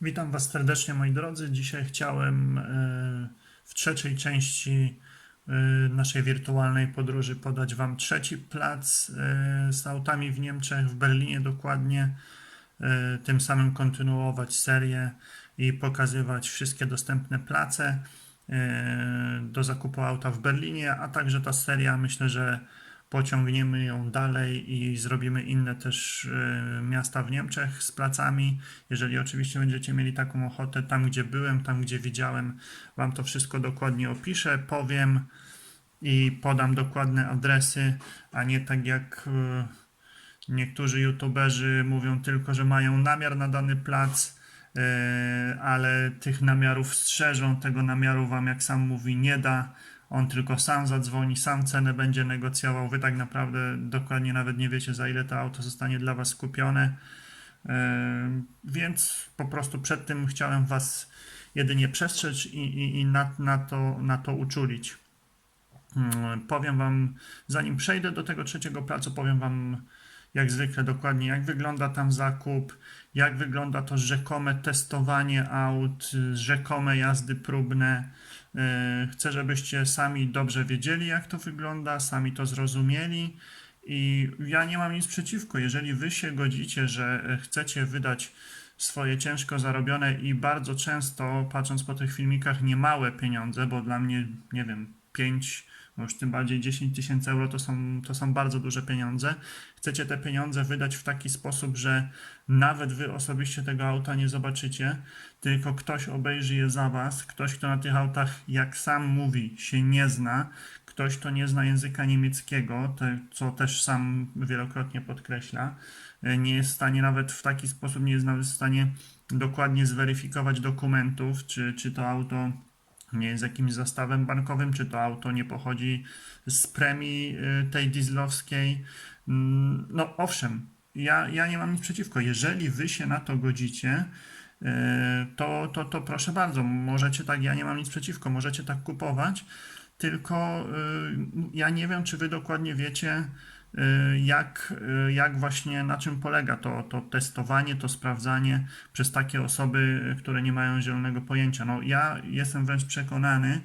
Witam Was serdecznie, moi drodzy. Dzisiaj chciałem e, w trzeciej części e, naszej wirtualnej podróży podać Wam trzeci plac e, z autami w Niemczech, w Berlinie dokładnie. Tym samym kontynuować serię i pokazywać wszystkie dostępne place do zakupu auta w Berlinie, a także ta seria myślę, że pociągniemy ją dalej i zrobimy inne też e, miasta w Niemczech z placami. Jeżeli oczywiście będziecie mieli taką ochotę, tam gdzie byłem, tam gdzie widziałem, Wam to wszystko dokładnie opiszę, powiem i podam dokładne adresy, a nie tak jak e, niektórzy youtuberzy mówią tylko, że mają namiar na dany plac, e, ale tych namiarów strzeżą, tego namiaru Wam, jak sam mówi, nie da. On tylko sam zadzwoni, sam cenę będzie negocjował. Wy tak naprawdę dokładnie nawet nie wiecie, za ile to auto zostanie dla Was kupione. Yy, Więc po prostu przed tym chciałem Was jedynie przestrzec i, i, i na, na, to, na to uczulić. Mm, Powiem Wam, zanim przejdę do tego trzeciego placu, powiem Wam jak zwykle dokładnie, jak wygląda tam zakup, jak wygląda to rzekome testowanie aut, rzekome jazdy próbne. Yy, Chcę, żebyście sami dobrze wiedzieli, jak to wygląda, sami to zrozumieli. I ja nie mam nic przeciwko, jeżeli wy się godzicie, że e, chcecie wydać swoje ciężko zarobione i bardzo często, patrząc po tych filmikach, niemałe pieniądze, bo dla mnie, nie wiem, 5, no już tym bardziej 10 tysięcy euro to są, to są bardzo duże pieniądze. Chcecie te pieniądze wydać w taki sposób, że nawet wy osobiście tego auta nie zobaczycie, tylko ktoś obejrzy je za was, ktoś, kto na tych autach, jak sam mówi, się nie zna, ktoś, kto nie zna języka niemieckiego, te, co też sam wielokrotnie podkreśla, e, nie jest w stanie nawet w taki sposób, nie jest nawet w stanie dokładnie zweryfikować dokumentów, czy, czy to auto nie jest jakimś zastawem bankowym, czy to auto nie pochodzi z premii y, tej dieslowskiej. Mm, No owszem, ja, ja nie mam nic przeciwko. Jeżeli wy się na to godzicie, y, to, to, to proszę bardzo, możecie tak, ja nie mam nic przeciwko, możecie tak kupować, tylko y, ja nie wiem, czy wy dokładnie wiecie, jak, y, jak właśnie na czym polega to, to testowanie, to sprawdzanie przez takie osoby, y, które nie mają zielonego pojęcia. No, ja jestem wręcz przekonany,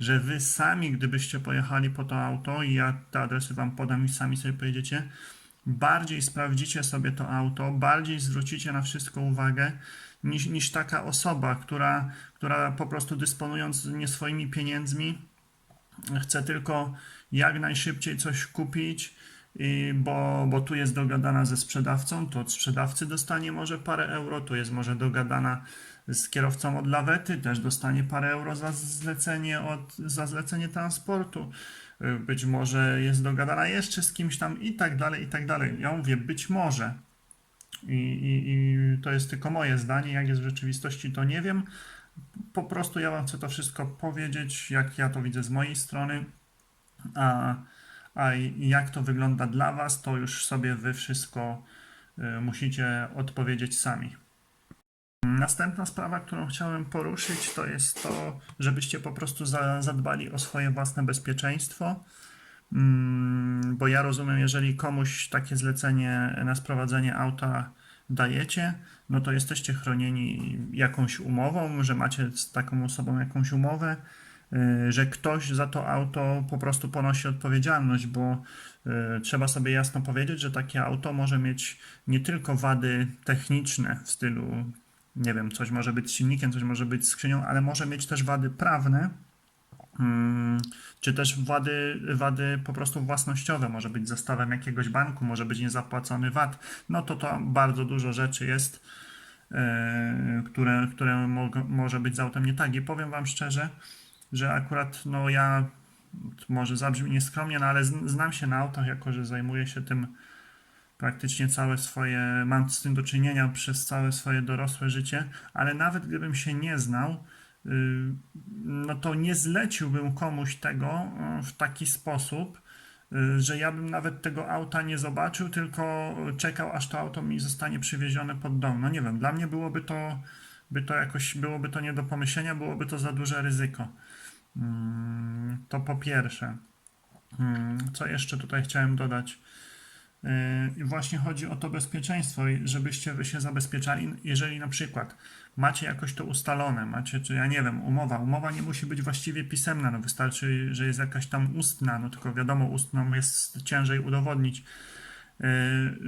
że wy sami, gdybyście pojechali po to auto i ja te adresy wam podam i sami sobie pojedziecie, bardziej sprawdzicie sobie to auto, bardziej zwrócicie na wszystko uwagę niż, niż taka osoba, która, która po prostu dysponując nie swoimi pieniędzmi, chce tylko jak najszybciej coś kupić, i bo, bo tu jest dogadana ze sprzedawcą, to od sprzedawcy dostanie może parę euro, tu jest może dogadana z kierowcą od lawety, też dostanie parę euro za zlecenie, od, za zlecenie transportu. Y, Być może jest dogadana jeszcze z kimś tam i tak dalej, i tak dalej. Ja mówię, być może. I, i, I to jest tylko moje zdanie, jak jest w rzeczywistości, to nie wiem. Po prostu ja Wam chcę to wszystko powiedzieć, jak ja to widzę z mojej strony, a, a jak to wygląda dla Was, to już sobie Wy wszystko y, musicie odpowiedzieć sami. Następna sprawa, którą chciałem poruszyć, to jest to, żebyście po prostu za, zadbali o swoje własne bezpieczeństwo. Mm, Bo ja rozumiem, jeżeli komuś takie zlecenie na sprowadzenie auta dajecie, no to jesteście chronieni jakąś umową, że macie z taką osobą jakąś umowę, że ktoś za to auto po prostu ponosi odpowiedzialność, bo y, trzeba sobie jasno powiedzieć, że takie auto może mieć nie tylko wady techniczne w stylu, nie wiem, coś może być silnikiem, coś może być skrzynią, ale może mieć też wady prawne, Mm, czy też wady, wady po prostu własnościowe, może być zestawem jakiegoś banku, może być niezapłacony VAT, no to to bardzo dużo rzeczy jest, e, które, które mo- może być z autem nie tak. I powiem Wam szczerze, że akurat no ja, może zabrzmi nieskromnie, no ale znam się na autach, jako że zajmuję się tym praktycznie całe swoje, mam z tym do czynienia przez całe swoje dorosłe życie, ale nawet gdybym się nie znał, y, no to nie zleciłbym komuś tego y, w taki sposób, y, że ja bym nawet tego auta nie zobaczył, tylko czekał, aż to auto mi zostanie przywiezione pod dom. No nie wiem, dla mnie byłoby to, by to jakoś, byłoby to nie do pomyślenia, byłoby to za duże ryzyko. Mm, To po pierwsze. Mm, Co jeszcze tutaj chciałem dodać? I właśnie chodzi o to bezpieczeństwo, żebyście wy się zabezpieczali. Jeżeli na przykład macie jakoś to ustalone, macie, czy ja nie wiem, umowa. Umowa nie musi być właściwie pisemna, no wystarczy, że jest jakaś tam ustna, no tylko wiadomo, ustną jest ciężej udowodnić. Yy,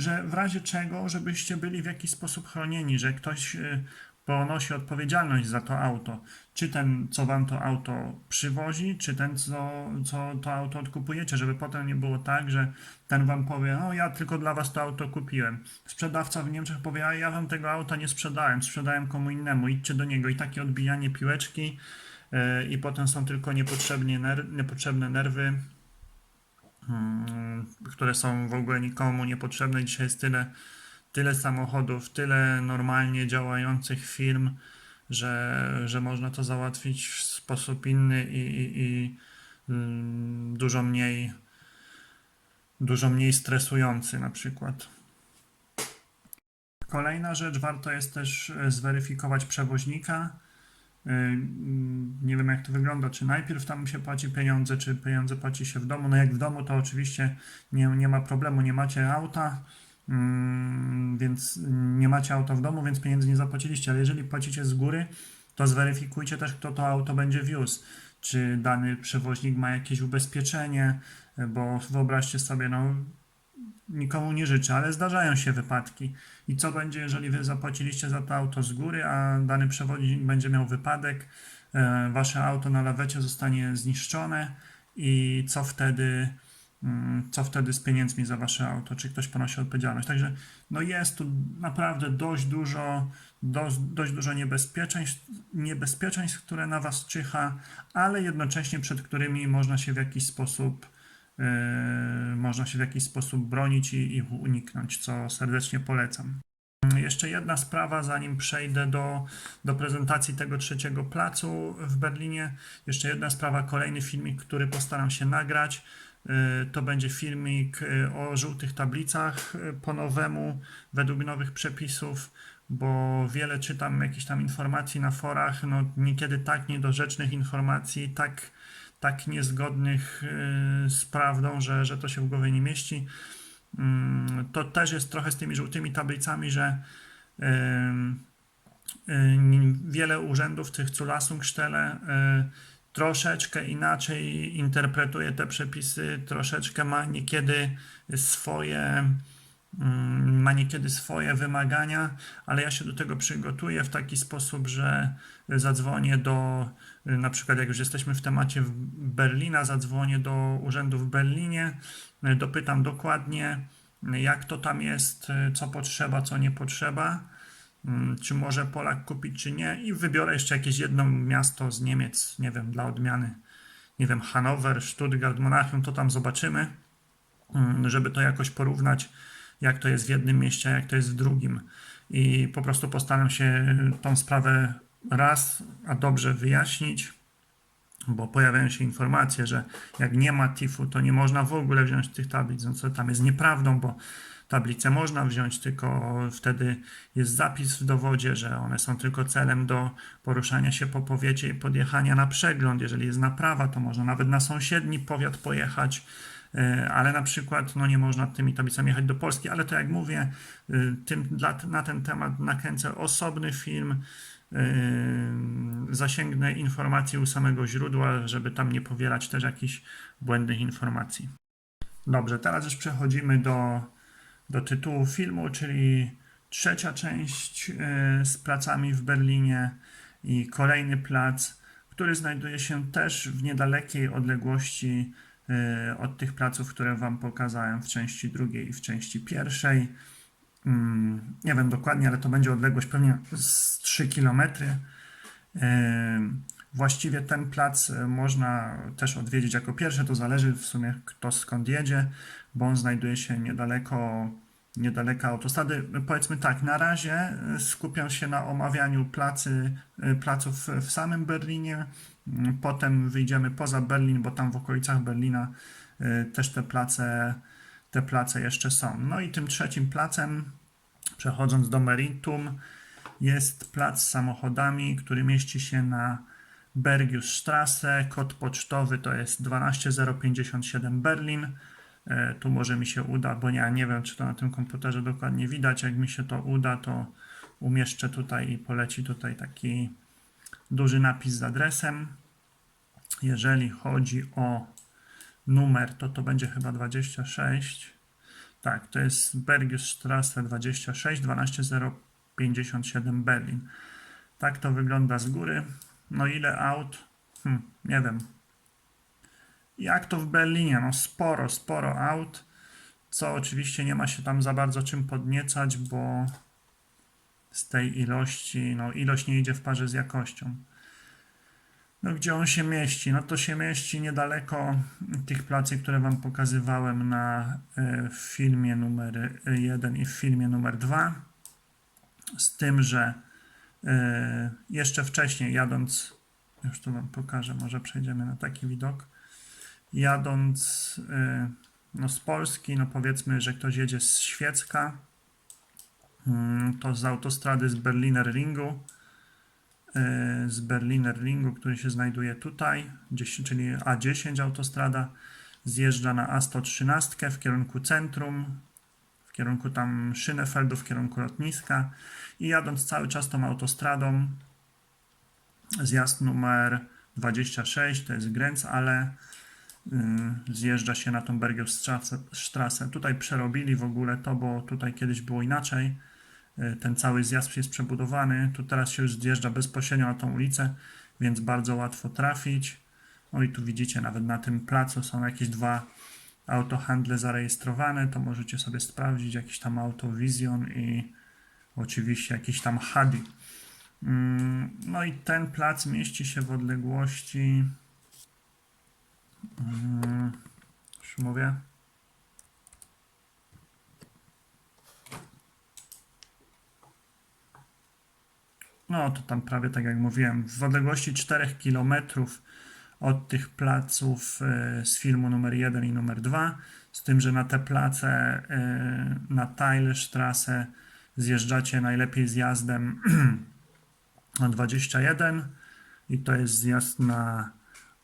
że w razie czego, żebyście byli w jakiś sposób chronieni, że ktoś yy, ponosi odpowiedzialność za to auto. Czy ten, co wam to auto przywozi, czy ten, co, co to auto odkupujecie, żeby potem nie było tak, że ten wam powie, no ja tylko dla was to auto kupiłem. Sprzedawca w Niemczech powie, a ja wam tego auta nie sprzedałem, sprzedałem komu innemu, idźcie do niego. I takie odbijanie piłeczki yy, i potem są tylko niepotrzebnie ner- niepotrzebne nerwy, mm, które są w ogóle nikomu niepotrzebne. Dzisiaj jest tyle, tyle samochodów, tyle normalnie działających firm, że, że można to załatwić w sposób inny i, i, i mm, dużo mniej dużo mniej stresujący na przykład. Kolejna rzecz, warto jest też e, zweryfikować przewoźnika. Y, mm, Nie wiem jak to wygląda, czy najpierw tam się płaci pieniądze, czy pieniądze płaci się w domu. No jak w domu, to oczywiście nie, nie ma problemu, nie macie auta, więc nie macie auta w domu, więc pieniędzy nie zapłaciliście, ale jeżeli płacicie z góry, to zweryfikujcie też, kto to auto będzie wiózł. Czy dany przewoźnik ma jakieś ubezpieczenie, bo wyobraźcie sobie, no nikomu nie życzę, ale zdarzają się wypadki. I co będzie, jeżeli wy zapłaciliście za to auto z góry, a dany przewoźnik będzie miał wypadek, e, wasze auto na lawecie zostanie zniszczone i co wtedy, mm, co wtedy z pieniędzmi za wasze auto? Czy ktoś ponosi odpowiedzialność? Także no jest tu naprawdę dość dużo, dość, dość dużo niebezpieczeństw, niebezpieczeństw, które na was czyha, ale jednocześnie przed którymi można się w jakiś sposób Yy, można się w jakiś sposób bronić i ich uniknąć, co serdecznie polecam. Jeszcze jedna sprawa, zanim przejdę do, do prezentacji tego trzeciego placu w Berlinie. Jeszcze jedna sprawa, kolejny filmik, który postaram się nagrać. Yy, To będzie filmik yy, o żółtych tablicach yy, po nowemu, według nowych przepisów, bo wiele czytam jakichś tam informacji na forach, no niekiedy tak niedorzecznych informacji, tak tak niezgodnych y, z prawdą, że, że to się w głowie nie mieści. Mm, To też jest trochę z tymi żółtymi tablicami, że y, y, wiele urzędów, tych Zulassungsstelle, troszeczkę inaczej interpretuje te przepisy, troszeczkę ma niekiedy swoje mm, ma niekiedy swoje wymagania, ale ja się do tego przygotuję w taki sposób, że zadzwonię do, na przykład jak już jesteśmy w temacie Berlina, zadzwonię do urzędu w Berlinie, dopytam dokładnie, jak to tam jest, co potrzeba, co nie potrzeba, czy może Polak kupić, czy nie. I wybiorę jeszcze jakieś jedno miasto z Niemiec, nie wiem, dla odmiany, nie wiem, Hanower, Stuttgart, Monachium, to tam zobaczymy, mm, żeby to jakoś porównać, jak to jest w jednym mieście, jak to jest w drugim. I po prostu postaram się tą sprawę raz, a dobrze wyjaśnić, bo pojawiają się informacje, że jak nie ma TIF-u, to nie można w ogóle wziąć tych tablic, no co tam jest nieprawdą, bo tablice można wziąć, tylko wtedy jest zapis w dowodzie, że one są tylko celem do poruszania się po powiecie i podjechania na przegląd. Jeżeli jest naprawa, to można nawet na sąsiedni powiat pojechać, e, ale na przykład no nie można tymi tablicami jechać do Polski, ale to jak mówię, e, tym, dla, na ten temat nakręcę osobny film, Yy, zasięgnę informacji u samego źródła, żeby tam nie powielać też jakichś błędnych informacji. Dobrze, teraz już przechodzimy do, do tytułu filmu, czyli trzecia część yy, z placami w Berlinie i kolejny plac, który znajduje się też w niedalekiej odległości yy, od tych placów, które Wam pokazałem w części drugiej i w części pierwszej. Mm, nie wiem dokładnie, ale to będzie odległość pewnie z 3 km. Właściwie ten plac e, można też odwiedzić jako pierwszy, to zależy w sumie kto skąd jedzie, bo on znajduje się niedaleko, niedaleko autostrady. Powiedzmy tak, na razie e, skupiam się na omawianiu placy, e, placów w samym Berlinie, Mm, potem wyjdziemy poza Berlin, bo tam w okolicach Berlina też te place te place jeszcze są. No i tym trzecim placem, przechodząc do meritum, jest plac z samochodami, który mieści się na Bergiusstrasse. Kod pocztowy to jest 12057 Berlin. E, Tu może mi się uda, bo ja nie wiem, czy to na tym komputerze dokładnie widać. Jak mi się to uda, to umieszczę tutaj i poleci tutaj taki duży napis z adresem. Jeżeli chodzi o numer, to to będzie chyba 26. Tak, to jest Bergiusstrasse 26 12057 Berlin. Tak to wygląda z góry. No ile aut? Hm, nie wiem. Jak to w Berlinie? No sporo, sporo aut. Co oczywiście nie ma się tam za bardzo czym podniecać, bo z tej ilości, no ilość nie idzie w parze z jakością. No gdzie on się mieści? No to się mieści niedaleko tych placy, które Wam pokazywałem na, e, w filmie numer 1 i w filmie numer 2. Z tym, że e, jeszcze wcześniej jadąc, już to Wam pokażę, może przejdziemy na taki widok. Jadąc e, no z Polski, no powiedzmy, że ktoś jedzie z Świecka, mm, to z autostrady z Berliner Ringu, e, z Berliner Ringu, który się znajduje tutaj, czyli A10 autostrada, zjeżdża na A113 w kierunku centrum, kierunku tam Schönefeldu, w kierunku lotniska i jadąc cały czas tą autostradą, zjazd numer 26, to jest Grenz, ale y, zjeżdża się na tą Bergstrasse. Tutaj przerobili w ogóle to, bo tutaj kiedyś było inaczej. Y, Ten cały zjazd jest przebudowany. Tu teraz się już zjeżdża bezpośrednio na tą ulicę, więc bardzo łatwo trafić. No i tu widzicie, nawet na tym placu są jakieś dwa autohandle zarejestrowane. To możecie sobie sprawdzić. Jakiś tam Autovision i oczywiście jakiś tam Hadi. Mm, No i ten plac mieści się w odległości. mm, Już mówię. No to tam prawie tak jak mówiłem, w odległości 4 km od tych placów e, z filmu numer 1 i numer 2. Z tym, że na te place, e, na Teilstrasse zjeżdżacie najlepiej zjazdem na 21 i to jest zjazd na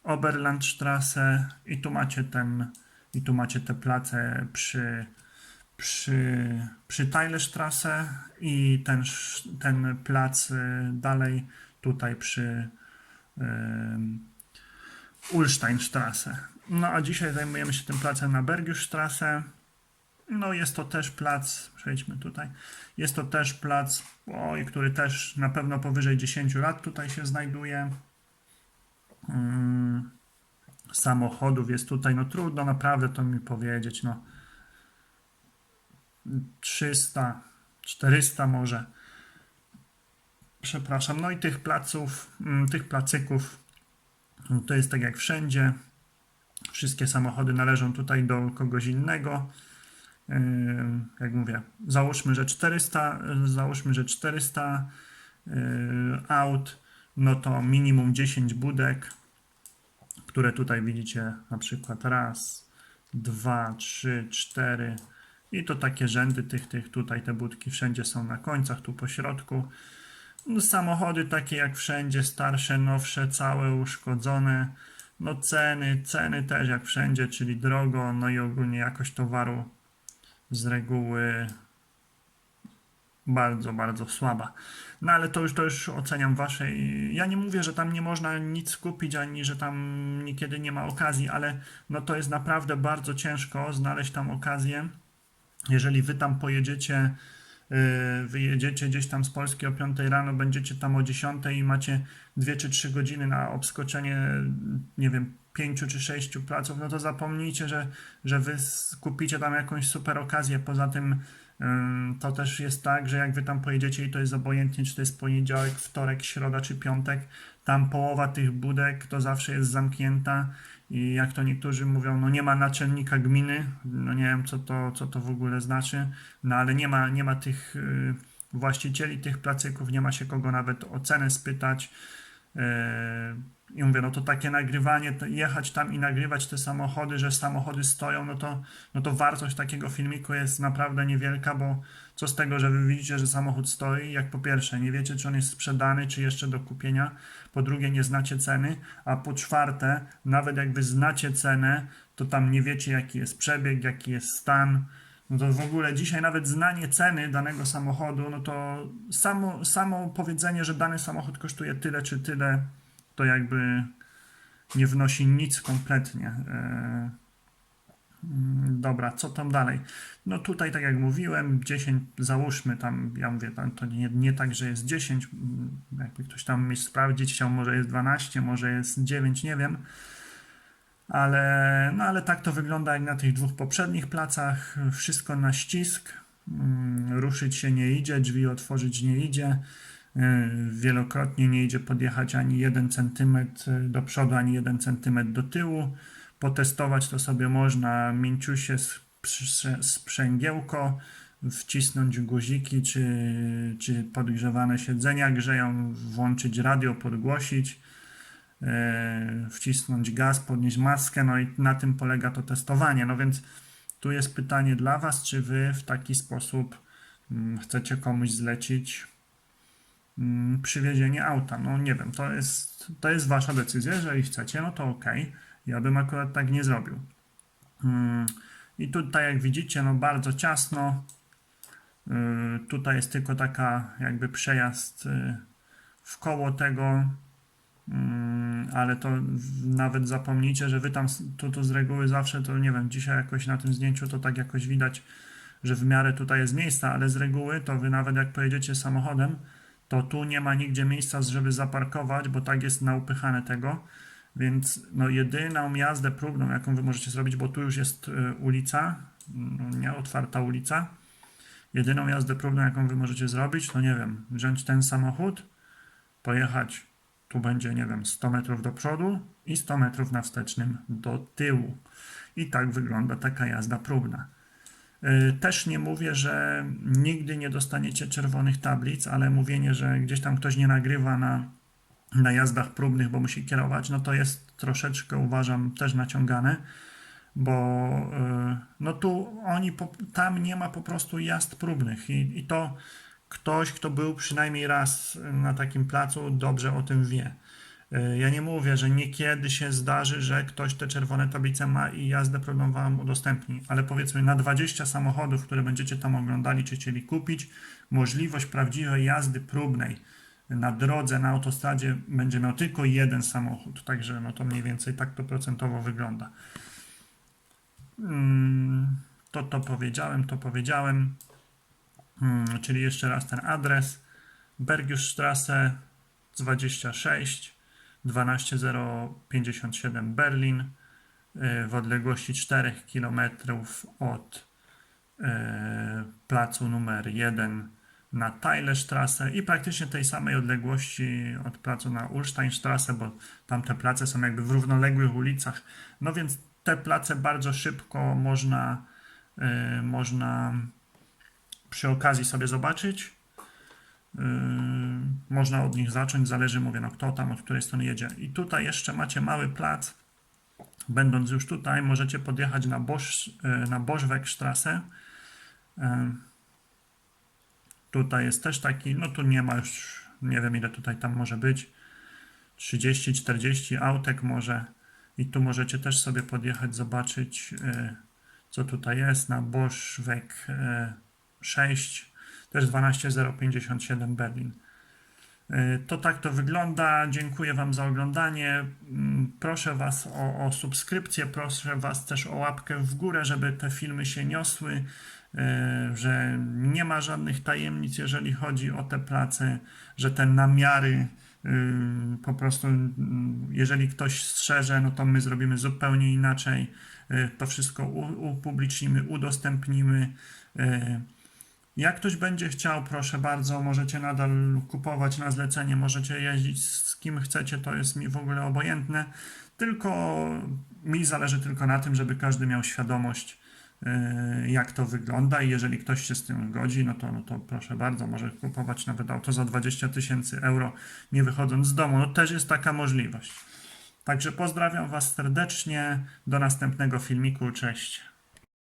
Oberlandstrasse i tu macie ten i tu macie te place przy przy, przy i ten, ten plac y, dalej tutaj przy y, Ulsteinstrasse. No a dzisiaj zajmujemy się tym placem na Bergiusstrasse. No jest to też plac, przejdźmy tutaj, jest to też plac, oj, który też na pewno powyżej 10 lat tutaj się znajduje. Mm, samochodów jest tutaj, no trudno naprawdę to mi powiedzieć, no 300, 400 może. Przepraszam, no i tych placów, mm, tych placyków to jest tak jak wszędzie. Wszystkie samochody należą tutaj do kogoś innego. Yy, Jak mówię, załóżmy, że 400, yy, załóżmy, że 400 yy, aut, no to minimum 10 budek, które tutaj widzicie na przykład raz, dwa, trzy, cztery i to takie rzędy tych, tych tutaj te budki wszędzie są na końcach, tu po środku. Samochody takie jak wszędzie, starsze, nowsze, całe uszkodzone. No ceny, ceny też jak wszędzie, czyli drogo, no i ogólnie jakość towaru z reguły bardzo, bardzo słaba. No ale to już, to już oceniam wasze. i Ja nie mówię, że tam nie można nic kupić, ani że tam niekiedy nie ma okazji, ale no to jest naprawdę bardzo ciężko znaleźć tam okazję. Jeżeli wy tam pojedziecie, wyjedziecie gdzieś tam z Polski o 5 rano, będziecie tam o 10 i macie 2 czy 3 godziny na obskoczenie, nie wiem, 5 czy 6 placów, no to zapomnijcie, że, że wy kupicie tam jakąś super okazję. Poza tym ym, to też jest tak, że jak wy tam pojedziecie i to jest obojętnie, czy to jest poniedziałek, wtorek, środa czy piątek, tam połowa tych budek to zawsze jest zamknięta i jak to niektórzy mówią, no nie ma naczelnika gminy, no nie wiem co to, co to w ogóle znaczy, no ale nie ma, nie ma tych y, właścicieli tych placyków, nie ma się kogo nawet o cenę spytać. y, I mówię, no to takie nagrywanie, to jechać tam i nagrywać te samochody, że samochody stoją, no to, no to wartość takiego filmiku jest naprawdę niewielka, bo co z tego, że wy widzicie, że samochód stoi, jak po pierwsze nie wiecie, czy on jest sprzedany, czy jeszcze do kupienia, po drugie nie znacie ceny, a po czwarte, nawet jak wy znacie cenę, to tam nie wiecie, jaki jest przebieg, jaki jest stan. No to w ogóle dzisiaj nawet znanie ceny danego samochodu, no to samo, samo powiedzenie, że dany samochód kosztuje tyle czy tyle, to jakby nie wnosi nic kompletnie. Mm, Dobra, co tam dalej? No tutaj, tak jak mówiłem, 10, załóżmy tam, ja mówię, to nie, nie tak, że jest 10, mm, jakby ktoś tam mi sprawdzić chciał, może jest 12, może jest 9, nie wiem. Ale, no ale tak to wygląda jak na tych dwóch poprzednich placach. Wszystko na ścisk. Mm, Ruszyć się nie idzie, drzwi otworzyć nie idzie. Yy, Wielokrotnie nie idzie podjechać ani 1 cm do przodu, ani 1 cm do tyłu. Potestować to sobie można mięciusie sprzęgiełko, wcisnąć guziki, czy, czy podgrzewane siedzenia grzeją, włączyć radio, podgłosić e, wcisnąć gaz, podnieść maskę, no i na tym polega to testowanie. No więc tu jest pytanie dla Was, czy Wy w taki sposób mm, chcecie komuś zlecić mm, przywiezienie auta. No nie wiem, to jest, to jest Wasza decyzja. Jeżeli chcecie, no to ok. Ja bym akurat tak nie zrobił. Mm, I tutaj jak widzicie, no bardzo ciasno. Yy, Tutaj jest tylko taka jakby przejazd yy, w koło tego, Mm, ale to nawet zapomnijcie, że wy tam tu, tu z reguły zawsze, to nie wiem, dzisiaj jakoś na tym zdjęciu to tak jakoś widać, że w miarę tutaj jest miejsca, ale z reguły to wy nawet jak pojedziecie samochodem, to tu nie ma nigdzie miejsca, żeby zaparkować, bo tak jest naupychane tego, więc no jedyną jazdę próbną, jaką wy możecie zrobić, bo tu już jest y, ulica, no, nie otwarta ulica, jedyną jazdę próbną, jaką wy możecie zrobić, to nie wiem, wziąć ten samochód, pojechać tu będzie, nie wiem, 100 metrów do przodu i 100 metrów na wstecznym do tyłu. I tak wygląda taka jazda próbna. Yy, Też nie mówię, że nigdy nie dostaniecie czerwonych tablic, ale mówienie, że gdzieś tam ktoś nie nagrywa na, na jazdach próbnych, bo musi kierować, no to jest troszeczkę, uważam, też naciągane, bo yy, no tu oni, tam nie ma po prostu jazd próbnych i, i to ktoś, kto był przynajmniej raz na takim placu, dobrze o tym wie. Y, Ja nie mówię, że niekiedy się zdarzy, że ktoś te czerwone tablice ma i jazdę próbną wam udostępni, ale powiedzmy na 20 samochodów, które będziecie tam oglądali czy chcieli kupić, możliwość prawdziwej jazdy próbnej na drodze, na autostradzie będzie miał tylko jeden samochód, także no to mniej więcej tak to procentowo wygląda. Mm, To to powiedziałem, to powiedziałem. Hmm, czyli jeszcze raz ten adres. Bergiusstrasse 26 12057 Berlin y, w odległości 4 km od y, placu numer 1 na Tylerstrasse i praktycznie tej samej odległości od placu na Ulsteinstrasse, bo tamte place są jakby w równoległych ulicach. No więc te place bardzo szybko można, y, można przy okazji sobie zobaczyć. Yy, można od nich zacząć, zależy, mówię, no kto tam, od której strony jedzie. I tutaj jeszcze macie mały plac. Będąc już tutaj, możecie podjechać na, Bosch, yy, na Boschwegstrasse. Yy, Tutaj jest też taki, no tu nie ma już, nie wiem ile tutaj tam może być. 30-40 autek może. I tu możecie też sobie podjechać, zobaczyć, yy, co tutaj jest na Boschweg. Yy, 6, też 12057 Berlin. Y, To tak to wygląda. Dziękuję Wam za oglądanie. Mm, Proszę Was o, o subskrypcję, proszę Was też o łapkę w górę, żeby te filmy się niosły, y, że nie ma żadnych tajemnic, jeżeli chodzi o te prace, że te namiary y, po prostu, jeżeli ktoś strzeże, no to my zrobimy zupełnie inaczej. Y, To wszystko upublicznimy, udostępnimy. Jak ktoś będzie chciał, proszę bardzo, możecie nadal kupować na zlecenie, możecie jeździć z kim chcecie, to jest mi w ogóle obojętne. Tylko mi zależy tylko na tym, żeby każdy miał świadomość, jak to wygląda i jeżeli ktoś się z tym godzi, no to, no to proszę bardzo, może kupować nawet auto za 20 tysięcy euro, nie wychodząc z domu. No też jest taka możliwość. Także pozdrawiam Was serdecznie, do następnego filmiku, cześć.